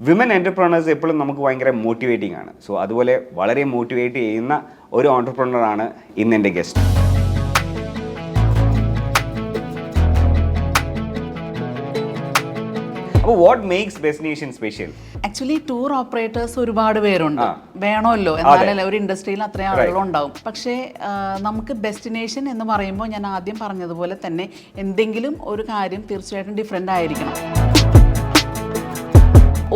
Women entrepreneurs എപ്പോഴും നമുക്ക് ഭയങ്കര മോട്ടിവേറ്റിംഗ് ആണ്. സോ അതുപോലെ വളരെ മോട്ടിവേറ്റ് ചെയ്യുന്ന ഒരു ഓണ്ടർപ്രണറാണ് ഇന്ന് എന്റെ ഗസ്റ്റ് അപ്പോൾ what makes destination special actually tour operators ഒരുപാട് പേരുണ്ട്. വേണമല്ലോ. എന്നാലല്ലേ ഒരു ഇൻഡസ്ട്രിയിൽ അത്രയും ആളുകളുണ്ടാവും. പക്ഷേ നമുക്ക് ഡെസ്റ്റിനേഷൻ എന്ന് പറയുമ്പോൾ ഞാൻ ആദ്യം പറഞ്ഞതുപോലെ തന്നെ എന്തെങ്കിലും ഒരു കാര്യം തീർച്ചയായിട്ടും ഡിഫറെന്റ് ആയിരിക്കണം.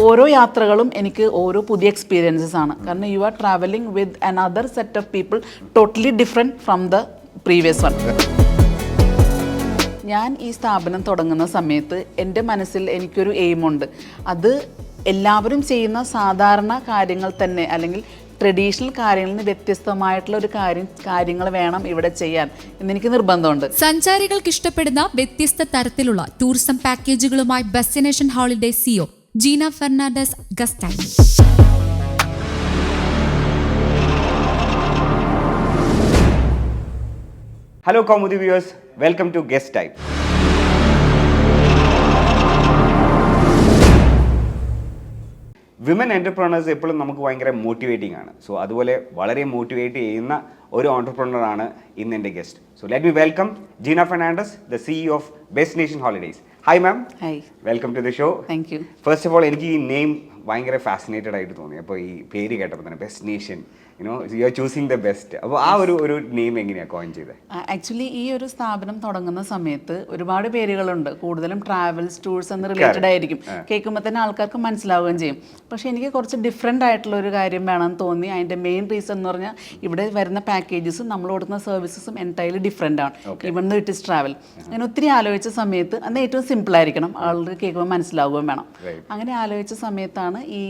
ഓരോ യാത്രകളും എനിക്ക് ഓരോ പുതിയ എക്സ്പീരിയൻസസ് ആണ്. കാരണം you are travelling with another set of people totally different from the previous one ഞാൻ ഈ സ്ഥാപനം തുടങ്ങുന്ന സമയത്ത് എന്റെ മനസ്സിൽ എനിക്കൊരു എയിമുണ്ട് അത് എല്ലാവരും ചെയ്യുന്ന സാധാരണ കാര്യങ്ങൾ തന്നെ അല്ലെങ്കിൽ ട്രഡീഷണൽ കാര്യങ്ങളിൽ നിന്ന് വ്യത്യസ്തമായിട്ടുള്ള ഒരു കാര്യം കാര്യങ്ങൾ വേണം ഇവിടെ ചെയ്യാൻ എന്നെനിക്ക് നിർബന്ധമുണ്ട്. സഞ്ചാരികൾക്ക് ഇഷ്ടപ്പെടുന്ന വ്യത്യസ്ത തരത്തിലുള്ള tourism പാക്കേജുകളുമായി Bestination holiday CEO Jeena Fernandez ഗസ്റ്റൈൻ hello Kaumudi viewers welcome to guest time women entrepreneurs എപ്പോഴും നമുക്ക് ഭയങ്കര മോട്ടിവേറ്റിംഗ് ആണ്. സോ അതുപോലെ വളരെ മോട്ടിവേറ്റ് ചെയ്യുന്ന ഒരു ഓണ്ടർപ്രണറാണ് ഇന്ന് എന്റെ guest so let me welcome Jeena Fernandez the CEO of best nation holidays hi ma'am hi welcome to the show thank you first of all എനിക്ക് ഈ നെയിം ഭയങ്കര ഫാസിനേറ്റഡ് ആയിട്ട് തോന്നി. അപ്പോൾ ഈ പേര് കേട്ടപ്പോൾ തന്നെ best nation you know you are choosing the best അപ്പോൾ ആ ഒരു ഒരു നെയിം എങ്ങനെയാണ് കോയിൻ ചെയ്തത് ആക്ച്വലി ഈ ഒരു സ്ഥാപനം തുടങ്ങുന്ന സമയത്ത് ഒരുപാട് പേരുകളുണ്ട്. കൂടുതലും ട്രാവൽസ് ടൂർസ് എന്ന് റിലേറ്റഡ് ആയിരിക്കും. കേൾക്കുമ്പോൾ തന്നെ ആൾക്കാർക്ക് മനസ്സിലാവുകയും ചെയ്യും. പക്ഷേ എനിക്ക് കുറച്ച് ഡിഫറെന്റ് ആയിട്ടുള്ള ഒരു കാര്യം വേണമെന്ന് തോന്നി. അതിന്റെ മെയിൻ റീസൺ എന്ന് പറഞ്ഞാൽ ഇവിടെ വരുന്ന പാക്കേജസും നമ്മൾ കൊടുക്കുന്ന സർവീസസും എന്റയർലി ഡിഫറെന്റ് ആണ്. Even the it is travel അങ്ങനെ ഒത്തിരി ആലോചിച്ച സമയത്ത് അന്ന് ഏറ്റവും സിമ്പിൾ ആയിരിക്കണം. ആളുകൾ കേൾക്കുമ്പോൾ മനസ്സിലാവുകയും വേണം. അങ്ങനെ ആലോചിച്ച സമയത്താണ് ഈ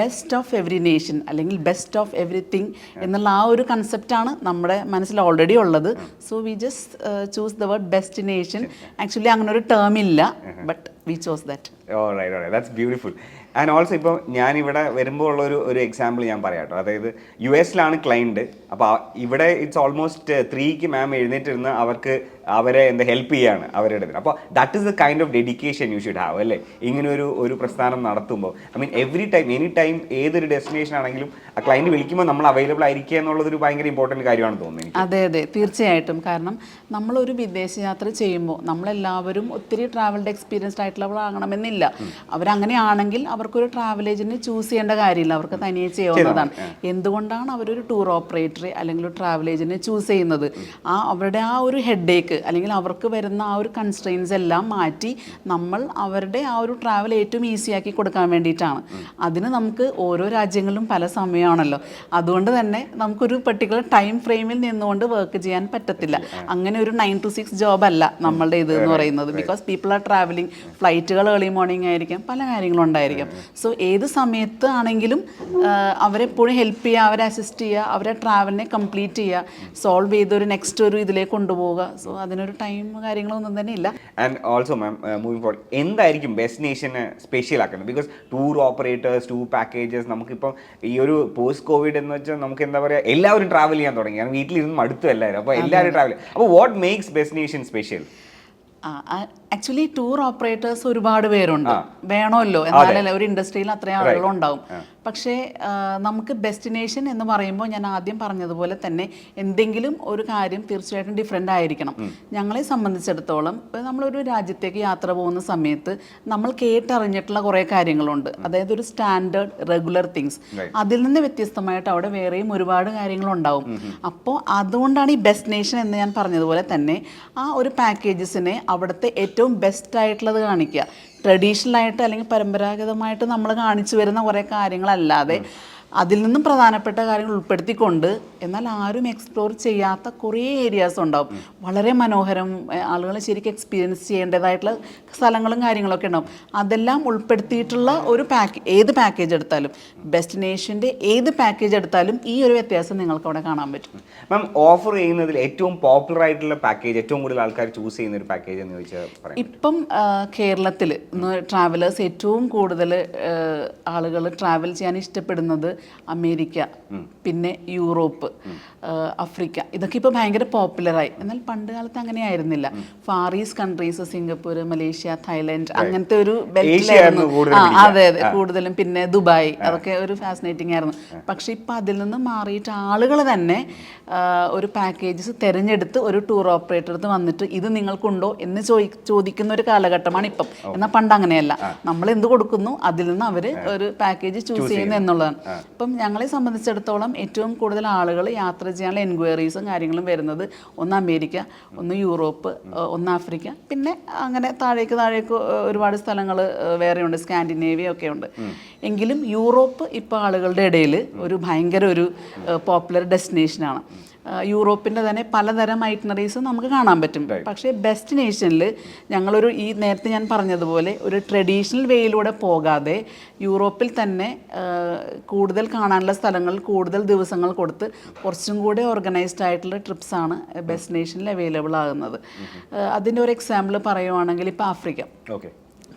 ബെസ്റ്റ് ഓഫ് എവറി നേഷൻ അല്ലെങ്കിൽ ബെസ്റ്റ് ഓഫ് എവറിത്തിങ് എന്നുള്ള ആ ഒരു കൺസെപ്റ്റാണ് നമ്മുടെ മനസ്സിൽ ഓൾറെഡി ഉള്ളത്. So we just choose the word destination actually അങ്ങനെ ഒരു ടേം ഇല്ല but we chose that that's beautiful and also ഇപ്പോൾ ഞാനിവിടെ വരുമ്പോൾ ഉള്ള ഒരു ഒരു എക്സാമ്പിൾ ഞാൻ പറയാം കേട്ടോ. അതായത് യു എസിലാണ് ക്ലൈന്റ് അപ്പോൾ ഇവിടെ ഇറ്റ്സ് ഓൾമോസ്റ്റ് ത്രീക്ക് മാം എഴുന്നേറ്റിരുന്ന് അവർക്ക് അവരെ എന്താ ഹെൽപ്പ് ചെയ്യാണ് അവരുടെ അപ്പോൾ that is the kind of dedication you should have അല്ലേ? ഇങ്ങനെ ഒരു ഒരു പ്രസ്ഥാനം നടത്തുമ്പോൾ I mean every time any time ഏതൊരു ഡെസ്റ്റിനേഷൻ ആണെങ്കിലും ആ ക്ലൈന്റ് വിളിക്കുമ്പോൾ നമ്മൾ അവൈലബിൾ ആയിരിക്കുക എന്നുള്ളതൊരു ഭയങ്കര ഇമ്പോർട്ടന്റ് കാര്യമാണ് തോന്നുന്നത് അതെ അതെ. തീർച്ചയായിട്ടും. കാരണം നമ്മളൊരു വിദേശ യാത്ര ചെയ്യുമ്പോൾ നമ്മളെല്ലാവരും ഒത്തിരി ട്രാവൽഡ് എക്സ്പീരിയൻസ്ഡ് ആയിട്ടുള്ളവരാകണമെന്നില്ല അവരങ്ങനെയാണെങ്കിൽ അവർക്കൊരു ട്രാവൽ ഏജന്റിനെ ചൂസ് ചെയ്യേണ്ട കാര്യമില്ല. അവർക്ക് തനിയെ ചെയ്യാവുന്നതാണ്. എന്തുകൊണ്ടാണ് അവരൊരു ടൂർ ഓപ്പറേറ്ററെ അല്ലെങ്കിൽ ഒരു ട്രാവൽ ഏജന്റിനെ ചൂസ് ചെയ്യുന്നത് ആ അവരുടെ ആ ഒരു ഹെഡേക്ക് അല്ലെങ്കിൽ അവർക്ക് വരുന്ന ആ ഒരു കൺസ്ട്രെയിൻസ് എല്ലാം മാറ്റി നമ്മൾ അവരുടെ ആ ഒരു ട്രാവൽ ഏറ്റവും ഈസിയാക്കി കൊടുക്കാൻ വേണ്ടിയിട്ടാണ്. അതിന് നമുക്ക് ഓരോ രാജ്യങ്ങളിലും പല സമയമാണല്ലോ. അതുകൊണ്ട് തന്നെ നമുക്കൊരു പെർട്ടിക്കുലർ ടൈം ഫ്രെയിമിൽ നിന്നുകൊണ്ട് വർക്ക് ചെയ്യാൻ പറ്റത്തില്ല. അങ്ങനെ ഒരു നയൻ ടു സിക്സ് ജോബ് അല്ല നമ്മളുടെ ഇത് എന്ന് പറയുന്നത്. ബിക്കോസ് പീപ്പിൾ ആർ ട്രാവലിംഗ് ഫ്ലൈറ്റുകൾ ഏർലി മോർണിംഗ് ആയിരിക്കാം പല കാര്യങ്ങളും ഉണ്ടായിരിക്കാം. സോ ഏത് സമയത്ത് ആണെങ്കിലും അവരെപ്പോഴും ഹെൽപ്പ് ചെയ്യുക അവരെ അസിസ്റ്റ് ചെയ്യുക അവരെ ട്രാവലിനെ കംപ്ലീറ്റ് ചെയ്യുക സോൾവ് ചെയ്ത് ഒരു നെക്സ്റ്റ് ഒരു ഇതിലേക്ക് കൊണ്ടുപോവുക. സോ അതിനൊരു ടൈം കാര്യങ്ങളൊന്നും തന്നെ ഇല്ല. And also ma'am moving for എന്തായിരിക്കും ഡെസ്റ്റിനേഷന് സ്പെഷ്യൽ ആക്കുന്നത് because tour operators tour packages നമുക്കിപ്പം ഈ ഒരു പോസ്റ്റ് കോവിഡ് എന്ന് വെച്ചാൽ നമുക്ക് എന്താ പറയുക എല്ലാവരും ട്രാവൽ ചെയ്യാൻ തുടങ്ങി. കാരണം വീട്ടിലിരുന്ന് മടുത്തു എല്ലാവരും. അപ്പോൾ എല്ലാവരും ട്രാവൽ അപ്പോൾ what makes destination special actually tour operators ഒരുപാട് പേരുണ്ട്. വേണമല്ലോ. എന്നാലല്ലേ ഒരു ഇൻഡസ്ട്രിയിൽ അത്രയും ആളുകളുണ്ടാവും. പക്ഷേ നമുക്ക് ഡെസ്റ്റിനേഷൻ എന്ന് പറയുമ്പോൾ ഞാൻ ആദ്യം പറഞ്ഞതുപോലെ തന്നെ എന്തെങ്കിലും ഒരു കാര്യം തീർച്ചയായിട്ടും ഡിഫറെന്റ് ആയിരിക്കണം. ഞങ്ങളെ സംബന്ധിച്ചിടത്തോളം ഇപ്പോൾ നമ്മളൊരു രാജ്യത്തേക്ക് യാത്ര പോകുന്ന സമയത്ത് നമ്മൾ കേട്ടറിഞ്ഞിട്ടുള്ള കുറേ കാര്യങ്ങളുണ്ട്. അതായത് ഒരു സ്റ്റാൻഡേർഡ് റെഗുലർ തിങ്സ് അതിൽ നിന്ന് വ്യത്യസ്തമായിട്ട് അവിടെ വേറെയും ഒരുപാട് കാര്യങ്ങളുണ്ടാവും. അപ്പോൾ അതുകൊണ്ടാണ് ഈ ഡെസ്റ്റിനേഷൻ എന്ന് ഞാൻ പറഞ്ഞതുപോലെ തന്നെ ആ ഒരു പാക്കേജസിനെ അവിടുത്തെ ഏറ്റവും ബെസ്റ്റ് ആയിട്ടുള്ളത് കാണിക്കുക. ട്രഡീഷണൽ ആയിട്ട് അല്ലെങ്കിൽ പരമ്പരാഗതമായിട്ട് നമ്മൾ കാണിച്ചു വരുന്ന കുറേ കാര്യങ്ങളല്ലാതെ അതിൽ നിന്നും പ്രധാനപ്പെട്ട കാര്യങ്ങൾ ഉൾപ്പെടുത്തിക്കൊണ്ട് എന്നാൽ ആരും എക്സ്പ്ലോർ ചെയ്യാത്ത കുറേ ഏരിയാസ് ഉണ്ടാവും. വളരെ മനോഹരം ആളുകൾ ശരിക്കും എക്സ്പീരിയൻസ് ചെയ്യേണ്ടതായിട്ടുള്ള സ്ഥലങ്ങളും കാര്യങ്ങളൊക്കെ ഉണ്ടാവും. അതെല്ലാം ഉൾപ്പെടുത്തിയിട്ടുള്ള ഒരു പാക്ക് ഏത് പാക്കേജ് എടുത്താലും ഡെസ്റ്റിനേഷന്റെ ഏത് പാക്കേജ് എടുത്താലും ഈ ഒരു വ്യത്യാസം നിങ്ങൾക്ക് അവിടെ കാണാൻ പറ്റും. മാം ഓഫർ ചെയ്യുന്നതിൽ ഏറ്റവും പോപ്പുലർ ആയിട്ടുള്ള പാക്കേജ് ഏറ്റവും കൂടുതൽ ആൾക്കാർ ചൂസ് ചെയ്യുന്ന ഒരു പാക്കേജ് എന്ന് ചോദിച്ചാൽ ഇപ്പം കേരളത്തിൽ ട്രാവലേഴ്സ് ഏറ്റവും കൂടുതൽ ആളുകൾ ട്രാവൽ ചെയ്യാൻ ഇഷ്ടപ്പെടുന്നത് അമേരിക്ക പിന്നെ യൂറോപ്പ്. ആഫ്രിക്ക. ഇതൊക്കെ ഇപ്പോൾ ഭയങ്കര പോപ്പുലറായി. എന്നാൽ പണ്ട് കാലത്ത് അങ്ങനെ ആയിരുന്നില്ല far east countries Singapore Malaysia Thailand അങ്ങനത്തെ ഒരു ബെൽറ്റിലായിരുന്നു. അതെ അതെ കൂടുതലും പിന്നെ ദുബായ് അതൊക്കെ ഒരു ഫാസിനേറ്റിംഗ് ആയിരുന്നു. പക്ഷേ ഇപ്പം അതിൽ നിന്ന് മാറിയിട്ട് ആളുകൾ തന്നെ ഒരു പാക്കേജസ് തിരഞ്ഞെടുത്ത് ഒരു ടൂർ ഓപ്പറേറ്റർ അടുത്ത് വന്നിട്ട് ഇത് നിങ്ങൾക്കുണ്ടോ എന്ന് ചോദി ചോദിക്കുന്ന ഒരു കാലഘട്ടമാണ് ഇപ്പം. എന്നാൽ പണ്ട് അങ്ങനെയല്ല. നമ്മൾ എന്ത് കൊടുക്കുന്നു അതിൽ നിന്ന് അവർ ഒരു പാക്കേജ് ചൂസ് ചെയ്യുന്നു എന്നുള്ളതാണ്. ഇപ്പം ഞങ്ങളെ സംബന്ധിച്ചിടത്തോളം ഏറ്റവും കൂടുതൽ ആളുകൾ യാത്ര ചെയ്യാനുള്ള എൻക്വയറീസും കാര്യങ്ങളും വരുന്നത്. ഒന്ന് അമേരിക്ക ഒന്ന് യൂറോപ്പ് ഒന്ന് ആഫ്രിക്ക. പിന്നെ അങ്ങനെ താഴേക്ക് താഴേക്ക് ഒരുപാട് സ്ഥലങ്ങൾ വേറെയുണ്ട്. സ്കാൻഡിനേവിയ ഒക്കെ ഉണ്ട് എങ്കിലും യൂറോപ്പ് ഇപ്പോൾ ആളുകളുടെ ഇടയിൽ ഒരു ഭയങ്കര ഒരു പോപ്പുലർ ഡെസ്റ്റിനേഷനാണ് യൂറോപ്പിന്റെ തന്നെ പലതരം ഐറ്റനറീസ് നമുക്ക് കാണാൻ പറ്റും. പക്ഷേ ഡെസ്റ്റിനേഷനിൽ ഞങ്ങളൊരു ഈ നേരത്തെ ഞാൻ പറഞ്ഞതുപോലെ ഒരു ട്രഡീഷണൽ വേയിലൂടെ പോകാതെ യൂറോപ്പിൽ തന്നെ കൂടുതൽ കാണാനുള്ള സ്ഥലങ്ങൾ കൂടുതൽ ദിവസങ്ങൾ കൊടുത്ത് കുറച്ചും കൂടെ ഓർഗനൈസ്ഡ് ആയിട്ടുള്ള ട്രിപ്സാണ് ഡെസ്റ്റിനേഷനിൽ അവൈലബിൾ ആകുന്നത്. ആ, അതിന്റെ ഒരു എക്സാമ്പിൾ പറയുവാണെങ്കിൽ ഇപ്പോൾ ആഫ്രിക്ക. ഓക്കെ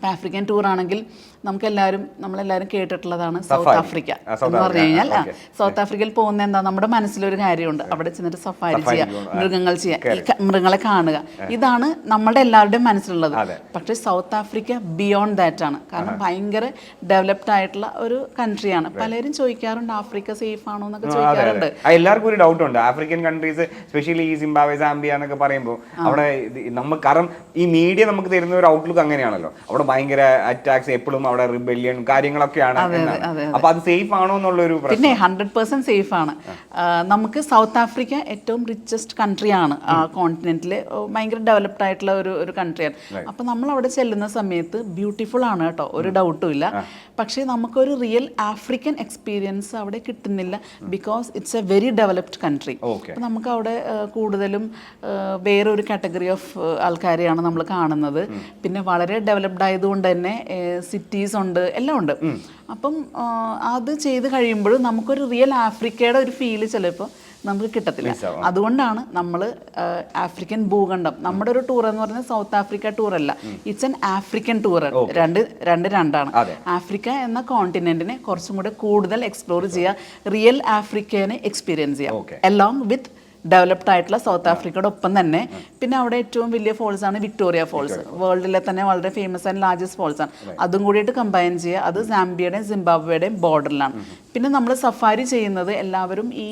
ആഫ്രിക്കൻ ടൂർ ആണെങ്കിൽ നമുക്കെല്ലാവരും നമ്മളെല്ലാവരും കേട്ടിട്ടുള്ളതാണ് സൗത്ത് ആഫ്രിക്ക എന്ന് പറഞ്ഞു കഴിഞ്ഞാൽ സൗത്ത് ആഫ്രിക്കയിൽ പോകുന്ന എന്താ നമ്മുടെ മനസ്സിലൊരു കാര്യമുണ്ട്. അവിടെ ചെന്നിട്ട് സഫാരി ചെയ്യുക. മൃഗങ്ങൾ ചെയ്യുക മൃഗങ്ങളെ കാണുക. ഇതാണ് നമ്മുടെ എല്ലാവരുടെയും മനസ്സിലുള്ളത്. പക്ഷെ സൗത്ത് ആഫ്രിക്ക ബിയോണ്ട് ദാറ്റ് ആണ്. കാരണം ഭയങ്കര ഡെവലപ്ഡ് ആയിട്ടുള്ള ഒരു കൺട്രിയാണ് പലരും ചോദിക്കാറുണ്ട് ആഫ്രിക്ക സേഫ് ആണോ? എന്നൊക്കെ ചോദിക്കാറുണ്ട്. എല്ലാവർക്കും ഒരു ഡൗട്ട് ഉണ്ട്. ആഫ്രിക്കൻ കൺട്രീസ് സ്പെഷ്യലി ഈ സിംബാബെ സാംബിയ എന്നൊക്കെ പറയുമ്പോൾ അവിടെ നമുക്ക് കാരണം ഈ മീഡിയ നമുക്ക് തരുന്ന ഒരു ഔട്ട്ലുക്ക് അങ്ങനെയാണല്ലോ. അവിടെ ഭയങ്കര അറ്റാക്സ് എപ്പോഴും അവിടെ റിബല്യൺ കാര്യങ്ങളൊക്കെയാണ്. അപ്പൊ അത് സേഫ് ആണോ എന്നുള്ളൊരു പ്രശ്നം. പിന്നെ ഹൺഡ്രഡ് പെർസെന്റ് സേഫ് ആണ്. നമുക്ക് സൗത്ത് ആഫ്രിക്ക ഏറ്റവും റിച്ചസ്റ്റ് കൺട്രിയാണ് ആ കോണ്ടിനെന്റിൽ ഭയങ്കര ഡെവലപ്ഡ് ആയിട്ടുള്ള ഒരു ഒരു കൺട്രിയാണ് അപ്പൊ നമ്മൾ അവിടെ ചെല്ലുന്ന സമയത്ത് ബ്യൂട്ടിഫുൾ ആണ് കേട്ടോ. ഒരു ഡൗട്ടും ഇല്ല. പക്ഷേ നമുക്കൊരു റിയൽ ആഫ്രിക്കൻ എക്സ്പീരിയൻസ് അവിടെ കിട്ടുന്നില്ല because it's a very developed country നമുക്ക് അവിടെ കൂടുതലും വേറെ വേറൊരു കാറ്റഗറി ഓഫ് ആൾക്കാരെയാണ് നമ്മൾ കാണുന്നത്. പിന്നെ വളരെ ഡെവലപ്ഡ് ആയതുകൊണ്ട് തന്നെ സിറ്റീസ് ഉണ്ട് എല്ലാം ഉണ്ട്. അപ്പം അത് ചെയ്ത് കഴിയുമ്പോൾ നമുക്കൊരു റിയൽ ആഫ്രിക്കയുടെ ഒരു ഫീൽ ചിലപ്പോൾ നമുക്ക് കിട്ടത്തില്ല. അതുകൊണ്ടാണ് നമ്മൾ ആഫ്രിക്കൻ ഭൂഖണ്ഡം. നമ്മുടെ ഒരു ടൂർ എന്ന് പറഞ്ഞാൽ സൗത്ത് ആഫ്രിക്ക ടൂർ അല്ല. ഇറ്റ്സ് എൻ ആഫ്രിക്കൻ ടൂർ രണ്ട് രണ്ട് രണ്ടാണ്. ആഫ്രിക്ക എന്ന കോണ്ടിനെന്റിനെ കുറച്ചും കൂടെ കൂടുതൽ എക്സ്പ്ലോർ ചെയ്യുക റിയൽ ആഫ്രിക്കനെ എക്സ്പീരിയൻസ്. ചെയ്യുക എലോങ് വിത്ത് ഡെവലപ്ഡ് ആയിട്ടുള്ള സൗത്ത് ആഫ്രിക്കയുടെ ഒപ്പം തന്നെ. പിന്നെ അവിടെ ഏറ്റവും വലിയ ഫോൾസ് ആണ് വിക്ടോറിയ ഫോൾസ് വേൾഡിലെ തന്നെ വളരെ ഫേമസ് ആൻഡ് ലാർജസ്റ്റ് ഫോൾസ് ആണ്. അതും കൂടിയിട്ട് കമ്പൈൻ ചെയ്യുക. അത് സാംബിയയുടെയും സിംബാബ്വേയുടെയും ബോർഡറിലാണ് പിന്നെ നമ്മൾ സഫാരി ചെയ്യുന്നത് എല്ലാവരും ഈ